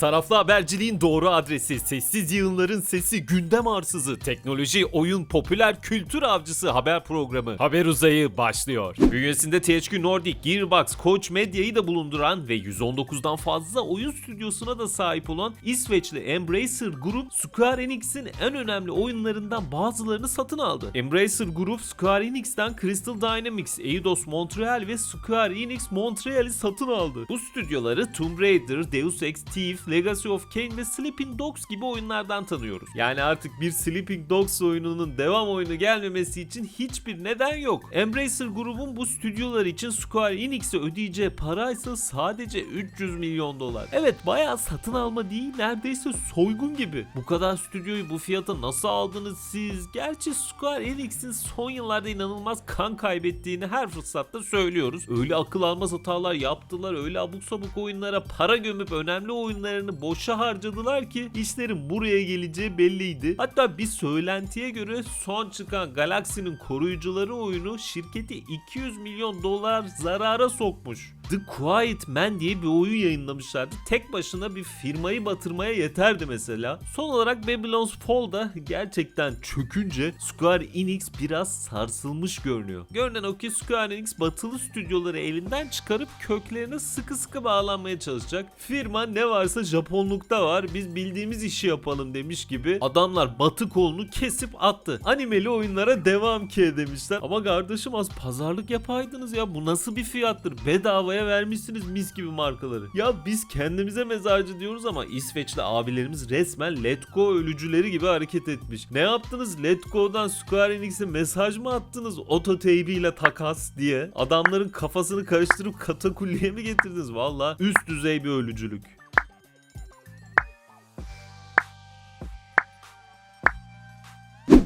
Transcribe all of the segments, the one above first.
Taraflı haberciliğin doğru adresi, sessiz yığınların sesi, gündem arsızı, teknoloji, oyun, popüler kültür avcısı haber programı Haber Uzayı başlıyor. Bünyesinde THQ Nordic, Gearbox, Koch Media'yı da bulunduran ve 119'dan fazla oyun stüdyosuna da sahip olan İsveçli Embracer Group, Square Enix'in en önemli oyunlarından bazılarını satın aldı. Embracer Group, Square Enix'ten Crystal Dynamics, Eidos Montreal ve Square Enix Montreal'i satın aldı. Bu stüdyoları Tomb Raider, Deus Ex Thief, Legacy of Kain ve Sleeping Dogs gibi oyunlardan tanıyoruz. Yani artık bir Sleeping Dogs oyununun devam oyunu gelmemesi için hiçbir neden yok. Embracer grubun bu stüdyolar için Square Enix'e ödeyeceği para ise sadece 300 milyon dolar. Evet bayağı satın alma değil neredeyse soygun gibi. Bu kadar stüdyoyu bu fiyata nasıl aldınız siz? Gerçi Square Enix'in son yıllarda inanılmaz kan kaybettiğini her fırsatta söylüyoruz. Öyle akıl almaz hatalar yaptılar, öyle abuk sabuk oyunlara para gömüp önemli oyunlarını boşa harcadılar ki işlerin buraya geleceği belliydi. Hatta bir söylentiye göre son çıkan Galaxy'nin koruyucuları oyunu şirketi 200 milyon dolar zarara sokmuş. The Quiet Man diye bir oyun yayınlamışlardı. Tek başına bir firmayı batırmaya yeterdi mesela. Son olarak Babylon's Fall da gerçekten çökünce Square Enix biraz sarsılmış görünüyor. Görünen o ki Square Enix batılı stüdyoları elinden çıkarıp köklerine sıkı sıkı bağlanmaya çalışacak. Firma ne varsa Japonlukta var biz bildiğimiz işi yapalım demiş gibi adamlar batı kolunu kesip attı. Animeli oyunlara devam ki demişler. Ama kardeşim az pazarlık yapaydınız ya bu nasıl bir fiyattır? Bedavaya vermişsiniz mis gibi markaları. Ya biz kendimize mezarcı diyoruz ama İsveçli abilerimiz resmen Let Go ölücüleri gibi hareket etmiş. Ne yaptınız? Let Go'dan Square Enix'e mesaj mı attınız? Oto ile takas diye. Adamların kafasını karıştırıp katakulliye mi getirdiniz? Valla üst düzey bir ölücülük.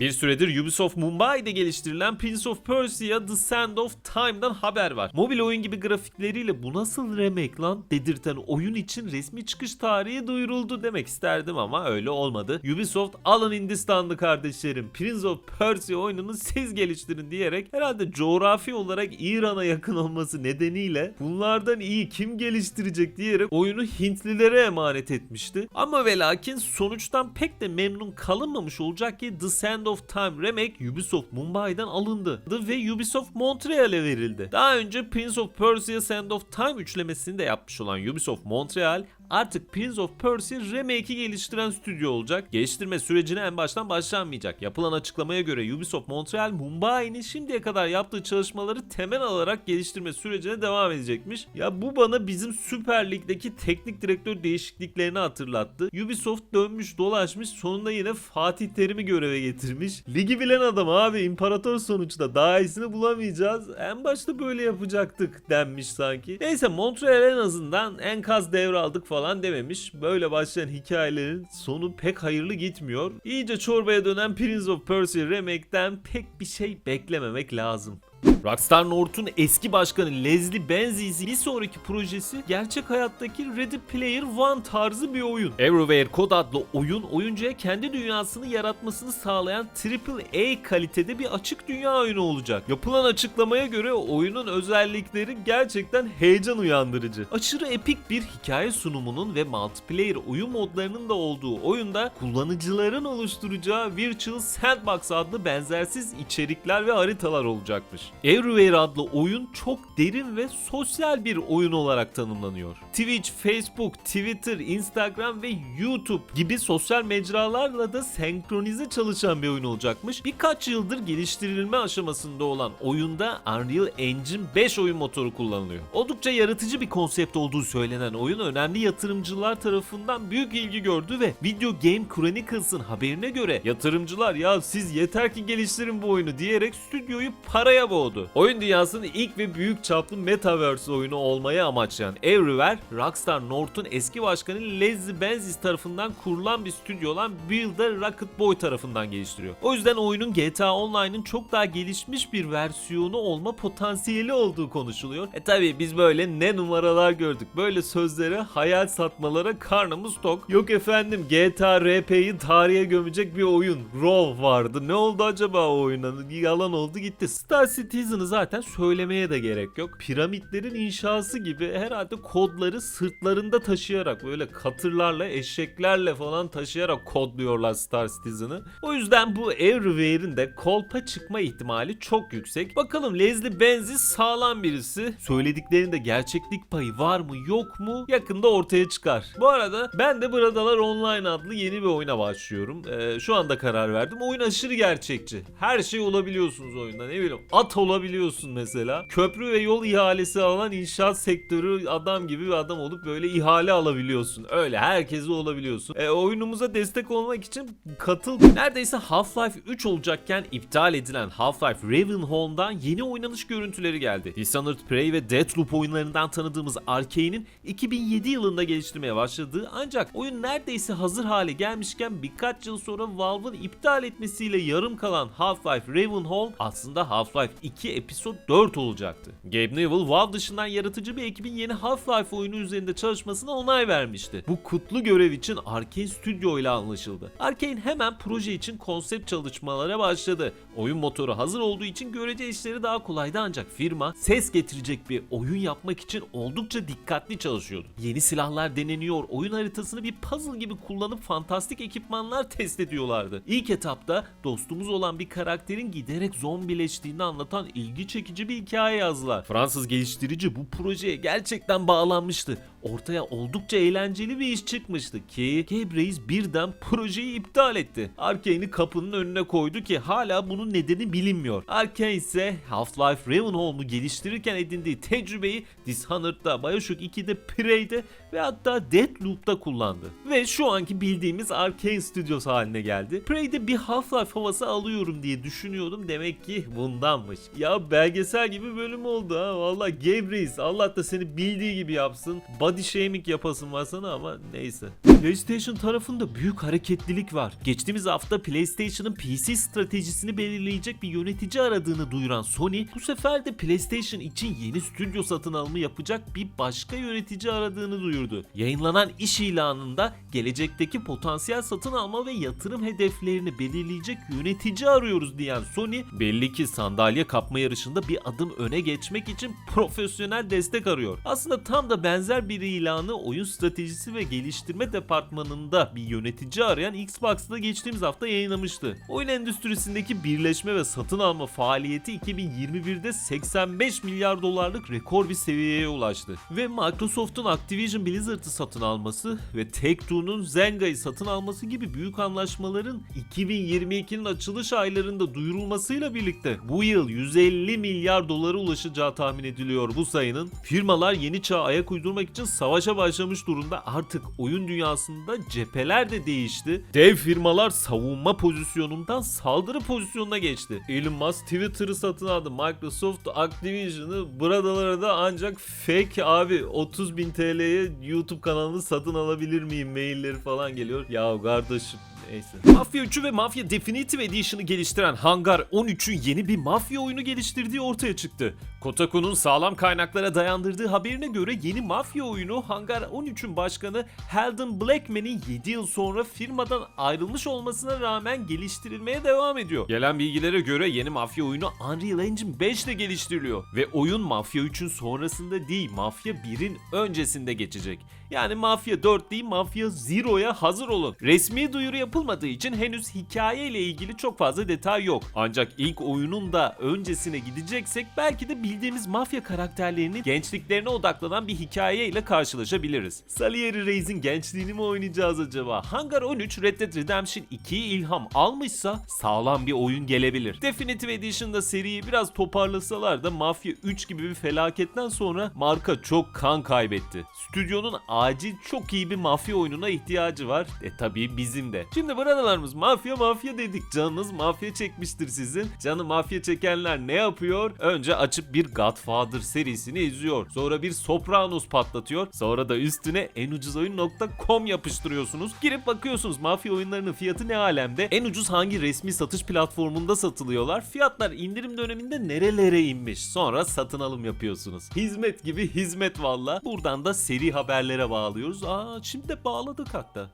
Bir süredir Ubisoft Mumbai'de geliştirilen Prince of Persia The Sand of Time'dan haber var. Mobil oyun gibi grafikleriyle bu nasıl remake lan dedirten oyun için resmi çıkış tarihi duyuruldu demek isterdim ama öyle olmadı. Ubisoft alın Hindistanlı kardeşlerim Prince of Persia oyununu siz geliştirin diyerek herhalde coğrafi olarak İran'a yakın olması nedeniyle bunlardan iyi kim geliştirecek diyerek oyunu Hintlilere emanet etmişti. Ama ve lakin sonuçtan pek de memnun kalınmamış olacak ki The Sand of Time Remake Ubisoft Mumbai'den alındı ve Ubisoft Montreal'e verildi. Daha önce Prince of Persia Sand of Time üçlemesini de yapmış olan Ubisoft Montreal artık Prince of Persia Remake'i geliştiren stüdyo olacak. Geliştirme sürecine en baştan başlanmayacak. Yapılan açıklamaya göre Ubisoft Montreal Mumbai'nin şimdiye kadar yaptığı çalışmaları temel alarak geliştirme sürecine devam edecekmiş. Ya bu bana bizim Süper Lig'deki teknik direktör değişikliklerini hatırlattı. Ubisoft dönmüş dolaşmış sonunda yine Fatih Terim'i göreve getirmiş. Ligi bilen adam abi imparator sonuçta daha iyisini bulamayacağız. En başta böyle yapacaktık denmiş sanki. Neyse Montreal en azından enkaz devraldık falan dememiş. Böyle başlayan hikayelerin sonu pek hayırlı gitmiyor. İyice çorbaya dönen Prince of Persia Remake'den pek bir şey beklememek lazım. Rockstar North'un eski başkanı Leslie Benzies'in bir sonraki projesi gerçek hayattaki Ready Player One tarzı bir oyun. Everywhere Code adlı oyun oyuncuya kendi dünyasını yaratmasını sağlayan AAA kalitede bir açık dünya oyunu olacak. Yapılan açıklamaya göre oyunun özellikleri gerçekten heyecan uyandırıcı. Aşırı epik bir hikaye sunumunun ve multiplayer oyun modlarının da olduğu oyunda kullanıcıların oluşturacağı Virtual Sandbox adlı benzersiz içerikler ve haritalar olacakmış. Everywhere adlı oyun çok derin ve sosyal bir oyun olarak tanımlanıyor. Twitch, Facebook, Twitter, Instagram ve YouTube gibi sosyal mecralarla da senkronize çalışan bir oyun olacakmış. Birkaç yıldır geliştirilme aşamasında olan oyunda Unreal Engine 5 oyun motoru kullanılıyor. Oldukça yaratıcı bir konsept olduğu söylenen oyun önemli yatırımcılar tarafından büyük ilgi gördü ve Video Game Chronicles'ın haberine göre yatırımcılar ya siz yeter ki geliştirin bu oyunu diyerek stüdyoyu paraya boğdu. Oyun dünyasının ilk ve büyük çaplı Metaverse oyunu olmayı amaçlayan Everywhere, Rockstar North'un eski başkanı Leslie Benzies tarafından kurulan bir stüdyo olan Builder Rocket Boy tarafından geliştiriyor. O yüzden oyunun GTA Online'ın çok daha gelişmiş bir versiyonu olma potansiyeli olduğu konuşuluyor. E tabi biz böyle ne numaralar gördük. Böyle sözlere, hayal satmalara karnımız tok. Yok efendim GTA RP'yi tarihe gömecek bir oyun. Raw vardı. Ne oldu acaba o oyuna? Yalan oldu gitti. Star Citizen Citizen'ı zaten söylemeye de gerek yok. Piramitlerin inşası gibi herhalde kodları sırtlarında taşıyarak böyle katırlarla, eşeklerle falan taşıyarak kodluyorlar Star Citizen'ı. O yüzden bu Everywhere'in de kolpa çıkma ihtimali çok yüksek. Bakalım Leslie Benzies sağlam birisi. Söylediklerinde gerçeklik payı var mı yok mu yakında ortaya çıkar. Bu arada ben de Bradalar Online adlı yeni bir oyuna başlıyorum. Ee, şu anda karar verdim. Oyun aşırı gerçekçi. Her şey olabiliyorsunuz oyunda ne bileyim. At olabiliyorsun mesela. Köprü ve yol ihalesi alan inşaat sektörü adam gibi bir adam olup böyle ihale alabiliyorsun. Öyle herkese olabiliyorsun. E, oyunumuza destek olmak için katıl. Neredeyse Half-Life 3 olacakken iptal edilen Half-Life Ravenholm'dan yeni oynanış görüntüleri geldi. Dishonored, Prey ve Deathloop oyunlarından tanıdığımız Arkane'in 2007 yılında geliştirmeye başladığı ancak oyun neredeyse hazır hale gelmişken birkaç yıl sonra Valve'ın iptal etmesiyle yarım kalan Half-Life Ravenholm aslında Half-Life 2 Episode 4 olacaktı. Gabe Newell, Valve dışından yaratıcı bir ekibin yeni Half-Life oyunu üzerinde çalışmasına onay vermişti. Bu kutlu görev için Arkane Studio ile anlaşıldı. Arkane hemen proje için konsept çalışmalara başladı. Oyun motoru hazır olduğu için görece işleri daha kolaydı ancak firma ses getirecek bir oyun yapmak için oldukça dikkatli çalışıyordu. Yeni silahlar deneniyor, oyun haritasını bir puzzle gibi kullanıp fantastik ekipmanlar test ediyorlardı. İlk etapta dostumuz olan bir karakterin giderek zombileştiğini anlatan ilgi çekici bir hikaye yazdılar. Fransız geliştirici bu projeye gerçekten bağlanmıştı. Ortaya oldukça eğlenceli bir iş çıkmıştı ki Gabe Reis birden projeyi iptal etti. Arkane'i kapının önüne koydu ki hala bunun nedeni bilinmiyor. Arkane ise Half-Life Ravenholm'u geliştirirken edindiği tecrübeyi Dishonored'da, Bioshock 2'de, Prey'de ve hatta Deathloop'ta kullandı. Ve şu anki bildiğimiz Arkane Studios haline geldi. Prey'de bir Half-Life havası alıyorum diye düşünüyordum demek ki bundanmış. Ya belgesel gibi bölüm oldu ha valla Gabe Reis Allah da seni bildiği gibi yapsın. Body shaming yapasın var sana ama neyse. PlayStation tarafında büyük hareketlilik var. Geçtiğimiz hafta PlayStation'ın PC stratejisini belirleyecek bir yönetici aradığını duyuran Sony bu sefer de PlayStation için yeni stüdyo satın alımı yapacak bir başka yönetici aradığını duyurdu. Yayınlanan iş ilanında gelecekteki potansiyel satın alma ve yatırım hedeflerini belirleyecek yönetici arıyoruz diyen Sony belli ki sandalye kapma yarışında bir adım öne geçmek için profesyonel destek arıyor. Aslında tam da benzer bir ilanı oyun stratejisi ve geliştirme departmanında bir yönetici arayan Xbox'ta geçtiğimiz hafta yayınlamıştı. Oyun endüstrisindeki birleşme ve satın alma faaliyeti 2021'de 85 milyar dolarlık rekor bir seviyeye ulaştı. Ve Microsoft'un Activision Blizzard'ı satın alması ve Take-Two'nun Zenga'yı satın alması gibi büyük anlaşmaların 2022'nin açılış aylarında duyurulmasıyla birlikte bu yıl 150 milyar dolara ulaşacağı tahmin ediliyor bu sayının. Firmalar yeni çağa ayak uydurmak için savaşa başlamış durumda artık oyun dünyasında cepheler de değişti. Dev firmalar savunma pozisyonundan saldırı pozisyonuna geçti. Elon Musk Twitter'ı satın aldı. Microsoft Activision'ı buradalara da ancak fake abi 30 bin TL'ye YouTube kanalını satın alabilir miyim mailleri falan geliyor. Ya kardeşim Neyse. Mafya 3'ü ve Mafya Definitive Edition'ı geliştiren Hangar 13'ün yeni bir mafya oyunu geliştirdiği ortaya çıktı. Kotaku'nun sağlam kaynaklara dayandırdığı haberine göre yeni mafya oyunu Hangar 13'ün başkanı Heldon Blackman'in 7 yıl sonra firmadan ayrılmış olmasına rağmen geliştirilmeye devam ediyor. Gelen bilgilere göre yeni mafya oyunu Unreal Engine 5 ile geliştiriliyor ve oyun Mafya 3'ün sonrasında değil Mafya 1'in öncesinde geçecek. Yani Mafya 4 değil Mafya Zero'ya hazır olun. Resmi duyuru yapılmadığı için henüz hikaye ile ilgili çok fazla detay yok. Ancak ilk oyunun da öncesine gideceksek belki de bildiğimiz mafya karakterlerinin gençliklerine odaklanan bir hikaye ile karşılaşabiliriz. Salieri Reis'in gençliğini mi oynayacağız acaba? Hangar 13 Red Dead Redemption 2'yi ilham almışsa sağlam bir oyun gelebilir. Definitive Edition'da seriyi biraz toparlasalar da Mafya 3 gibi bir felaketten sonra marka çok kan kaybetti. Stüdyonun acil çok iyi bir mafya oyununa ihtiyacı var. E tabii bizim de. Şimdi bradalarımız mafya mafya dedik. Canınız mafya çekmiştir sizin. Canı mafya çekenler ne yapıyor? Önce açıp bir Godfather serisini izliyor. Sonra bir Sopranos patlatıyor. Sonra da üstüne enucuzoyun.com yapıştırıyorsunuz. Girip bakıyorsunuz mafya oyunlarının fiyatı ne alemde? En ucuz hangi resmi satış platformunda satılıyorlar? Fiyatlar indirim döneminde nerelere inmiş? Sonra satın alım yapıyorsunuz. Hizmet gibi hizmet valla. Buradan da seri haberlere bağlıyoruz. Aa şimdi de bağladık hatta.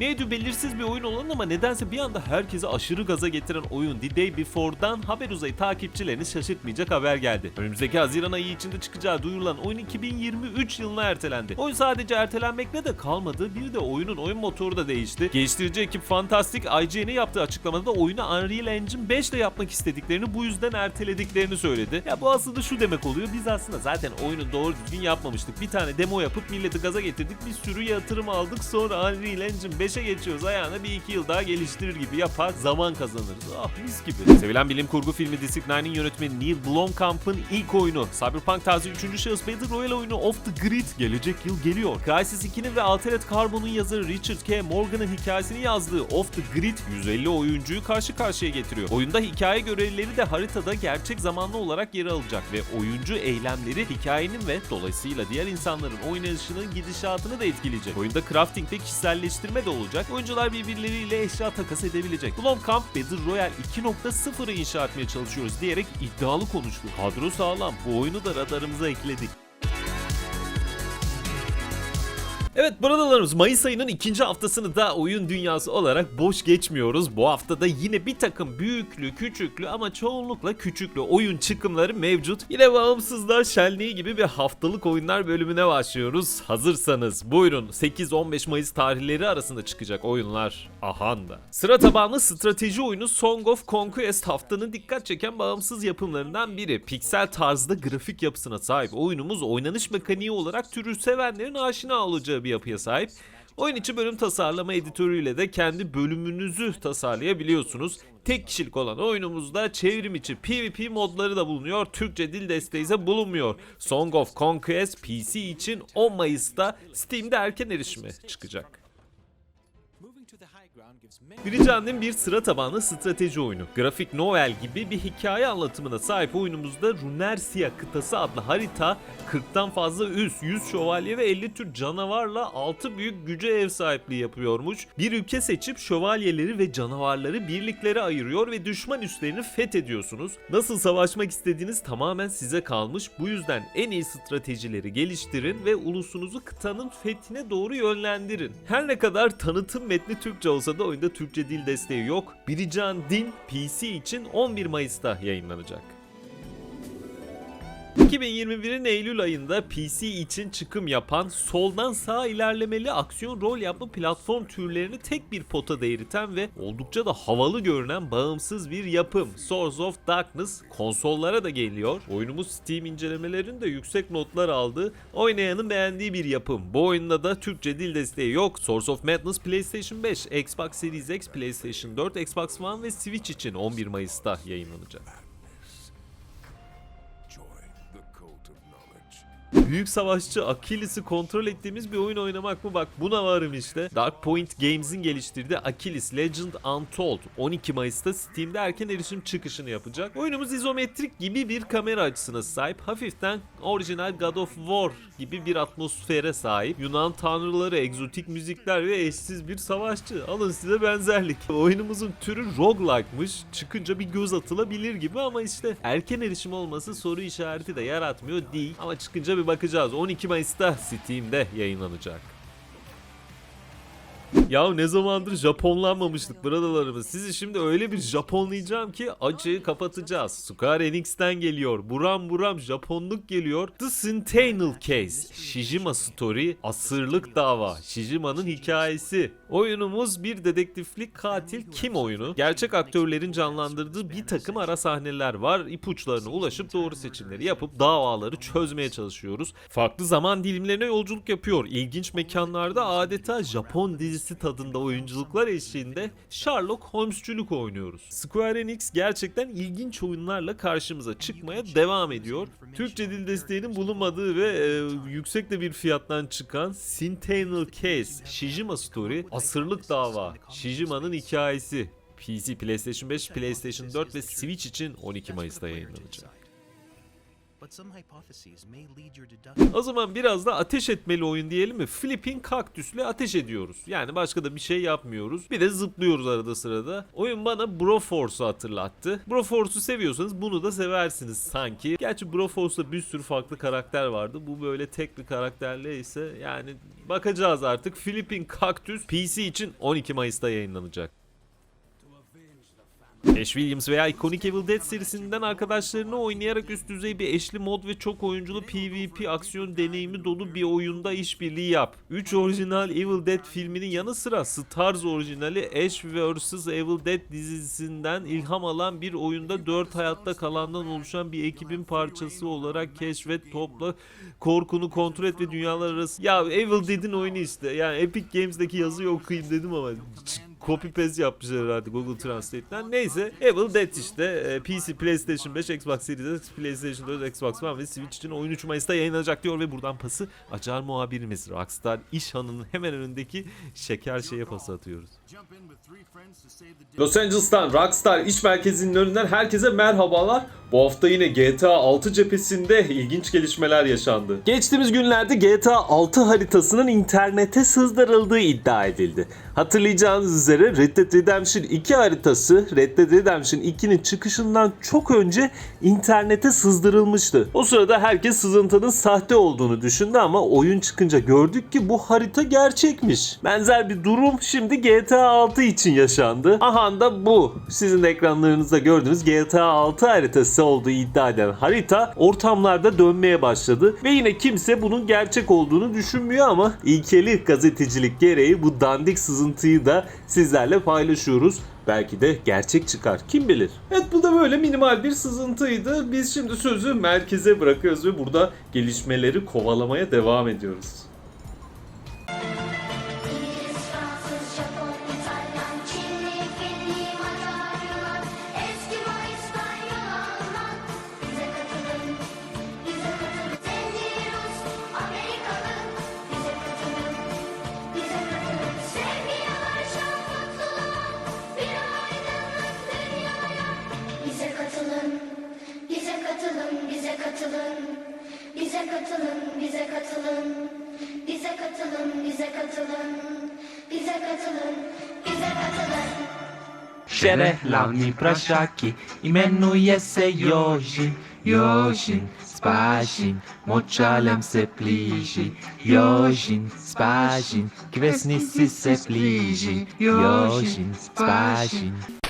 Neydi belirsiz bir oyun olan ama nedense bir anda herkese aşırı gaza getiren oyun The Day Before'dan haber uzayı takipçilerini şaşırtmayacak haber geldi. Önümüzdeki Haziran ayı içinde çıkacağı duyurulan oyun 2023 yılına ertelendi. Oyun sadece ertelenmekle de kalmadı. Bir de oyunun oyun motoru da değişti. Geliştirici ekip Fantastic IGN'e yaptığı açıklamada da oyunu Unreal Engine 5 ile yapmak istediklerini bu yüzden ertelediklerini söyledi. Ya bu aslında şu demek oluyor. Biz aslında zaten oyunu doğru düzgün yapmamıştık. Bir tane demo yapıp milleti gaza getirdik. Bir sürü yatırım aldık. Sonra Unreal Engine 5'e geçiyoruz. Ayağına bir iki yıl daha geliştirir gibi yapar. Zaman kazanırız. Ah mis gibi. Sevilen bilim kurgu filmi District 9'in yönetmeni Neil Blomkamp'ın ilk oyunu. Cyberpunk tarzı 3. şahıs Battle Royale oyunu Off the Grid gelecek yıl geliyor. Crysis 2'nin ve Altered Carbon'un yazarı Richard K. Morgan'ın hikayesini yazdığı Off the Grid 150 oyuncuyu karşı karşıya getiriyor. Oyunda hikaye görevlileri de haritada gerçek zamanlı olarak yer alacak ve oyuncu eylemleri hikayenin ve dolayısıyla diğer insanların oynayışının gidişatını da etkileyecek. Oyunda crafting ve kişiselleştirme de olacak. Oyuncular birbirleriyle eşya takas edebilecek. Blomkamp Battle Royale 2.0'ı inşa etmeye çalışıyoruz diyerek iddialı konuştu. Kadro sağlam. Bu oyunu da radarımıza ekledik. Evet bradalarımız Mayıs ayının ikinci haftasını da oyun dünyası olarak boş geçmiyoruz. Bu haftada yine bir takım büyüklü, küçüklü ama çoğunlukla küçüklü oyun çıkımları mevcut. Yine bağımsızlar şenliği gibi bir haftalık oyunlar bölümüne başlıyoruz. Hazırsanız buyurun 8-15 Mayıs tarihleri arasında çıkacak oyunlar ahanda. Sıra tabanlı strateji oyunu Song of Conquest haftanın dikkat çeken bağımsız yapımlarından biri. Piksel tarzda grafik yapısına sahip oyunumuz oynanış mekaniği olarak türü sevenlerin aşina olacağı bir yapıya sahip. Oyun içi bölüm tasarlama editörüyle de kendi bölümünüzü tasarlayabiliyorsunuz. Tek kişilik olan oyunumuzda çevrim içi PvP modları da bulunuyor. Türkçe dil desteği ise bulunmuyor. Song of Conquest PC için 10 Mayıs'ta Steam'de erken erişime çıkacak. Many Bridgehampton bir sıra tabanlı strateji oyunu. Grafik novel gibi bir hikaye anlatımına sahip oyunumuzda Runersia kıtası adlı harita 40'tan fazla üs, 100 şövalye ve 50 tür canavarla 6 büyük güce ev sahipliği yapıyormuş. Bir ülke seçip şövalyeleri ve canavarları birliklere ayırıyor ve düşman üslerini fethediyorsunuz. Nasıl savaşmak istediğiniz tamamen size kalmış. Bu yüzden en iyi stratejileri geliştirin ve ulusunuzu kıtanın fethine doğru yönlendirin. Her ne kadar tanıtım metni Türkçe olsa da oyunda Türkçe dil desteği yok. Birican Din PC için 11 Mayıs'ta yayınlanacak. 2021'in Eylül ayında PC için çıkım yapan, soldan sağa ilerlemeli aksiyon rol yapma platform türlerini tek bir potada eriten ve oldukça da havalı görünen bağımsız bir yapım. Source of Darkness konsollara da geliyor. Oyunumuz Steam incelemelerinde yüksek notlar aldı. Oynayanın beğendiği bir yapım. Bu oyunda da Türkçe dil desteği yok. Source of Madness PlayStation 5, Xbox Series X, PlayStation 4, Xbox One ve Switch için 11 Mayıs'ta yayınlanacak. Büyük savaşçı Achilles'i kontrol ettiğimiz bir oyun oynamak mı? Bak buna varım işte. Dark Point Games'in geliştirdiği Achilles Legend Untold 12 Mayıs'ta Steam'de erken erişim çıkışını yapacak. Oyunumuz izometrik gibi bir kamera açısına sahip. Hafiften orijinal God of War gibi bir atmosfere sahip. Yunan tanrıları, egzotik müzikler ve eşsiz bir savaşçı. Alın size benzerlik. Oyunumuzun türü roguelike'mış. Çıkınca bir göz atılabilir gibi ama işte erken erişim olması soru işareti de yaratmıyor değil. Ama çıkınca bir bakacağız. 12 Mayıs'ta Steam'de yayınlanacak. Ya ne zamandır Japonlanmamıştık bradalarımız. Sizi şimdi öyle bir Japonlayacağım ki acıyı kapatacağız. Square Enix'ten geliyor. Buram buram Japonluk geliyor. The Centennial Case. Shijima Story. Asırlık dava. Shijima'nın hikayesi. Oyunumuz bir dedektiflik katil kim oyunu. Gerçek aktörlerin canlandırdığı bir takım ara sahneler var. İpuçlarına ulaşıp doğru seçimleri yapıp davaları çözmeye çalışıyoruz. Farklı zaman dilimlerine yolculuk yapıyor. İlginç mekanlarda adeta Japon dizisi tadında oyunculuklar eşliğinde Sherlock Holmes'culuk oynuyoruz. Square Enix gerçekten ilginç oyunlarla karşımıza çıkmaya devam ediyor. Türkçe dil desteğinin bulunmadığı ve e, yüksek de bir fiyattan çıkan Centennial Case, Shijima Story, Asırlık Dava, Shijima'nın hikayesi. PC, PlayStation 5, PlayStation 4 ve Switch için 12 Mayıs'ta yayınlanacak. O zaman biraz da ateş etmeli oyun diyelim mi? Flipping kaktüsle ateş ediyoruz. Yani başka da bir şey yapmıyoruz. Bir de zıplıyoruz arada sırada. Oyun bana Broforce'u hatırlattı. Broforce'u seviyorsanız bunu da seversiniz sanki. Gerçi Broforce'da bir sürü farklı karakter vardı. Bu böyle tek bir karakterle ise yani bakacağız artık. Flipping Kaktüs PC için 12 Mayıs'ta yayınlanacak. Ash Williams veya Iconic Evil Dead serisinden arkadaşlarını oynayarak üst düzey bir eşli mod ve çok oyunculu PvP aksiyon deneyimi dolu bir oyunda işbirliği yap. 3 orijinal Evil Dead filminin yanı sıra Stars orijinali Ash vs Evil Dead dizisinden ilham alan bir oyunda 4 hayatta kalandan oluşan bir ekibin parçası olarak keşfet, topla, korkunu kontrol et ve dünyalar arası... Ya Evil Dead'in oyunu işte. Yani Epic Games'deki yazıyı okuyayım dedim ama copy paste yapmışlar herhalde Google Translate'ten. Neyse Evil Dead işte e, PC, PlayStation 5, Xbox Series X, PlayStation 4, Xbox One ve Switch için oyun 3 Mayıs'ta yayınlanacak diyor ve buradan pası Acar muhabirimiz Rockstar İşhan'ın hemen önündeki şeker şeye pası atıyoruz. Los Angeles'tan Rockstar iş merkezinin önünden herkese merhabalar. Bu hafta yine GTA 6 cephesinde ilginç gelişmeler yaşandı. Geçtiğimiz günlerde GTA 6 haritasının internete sızdırıldığı iddia edildi. Hatırlayacağınız üzere Red Dead Redemption 2 haritası Red Dead Redemption 2'nin çıkışından çok önce internete sızdırılmıştı. O sırada herkes sızıntının sahte olduğunu düşündü ama oyun çıkınca gördük ki bu harita gerçekmiş. Benzer bir durum şimdi GTA 6 için yaşandı. Aha da bu. Sizin ekranlarınızda gördüğünüz GTA 6 haritası olduğu iddia eden harita ortamlarda dönmeye başladı ve yine kimse bunun gerçek olduğunu düşünmüyor ama ilkeli gazetecilik gereği bu dandik sızıntıyı da sizlerle paylaşıyoruz. Belki de gerçek çıkar. Kim bilir? Evet bu da böyle minimal bir sızıntıydı. Biz şimdi sözü merkeze bırakıyoruz ve burada gelişmeleri kovalamaya devam ediyoruz. katılın, bize katılın, bize katılın, bize katılın, bize katılın, bize katılın, bize katılın. Szerelami praszaki, imenuje se Jozi, Jozin, Spazin, moczalem se bliži, Jozin, Spazin, kvesnici se bliži, Jozin, Spazin.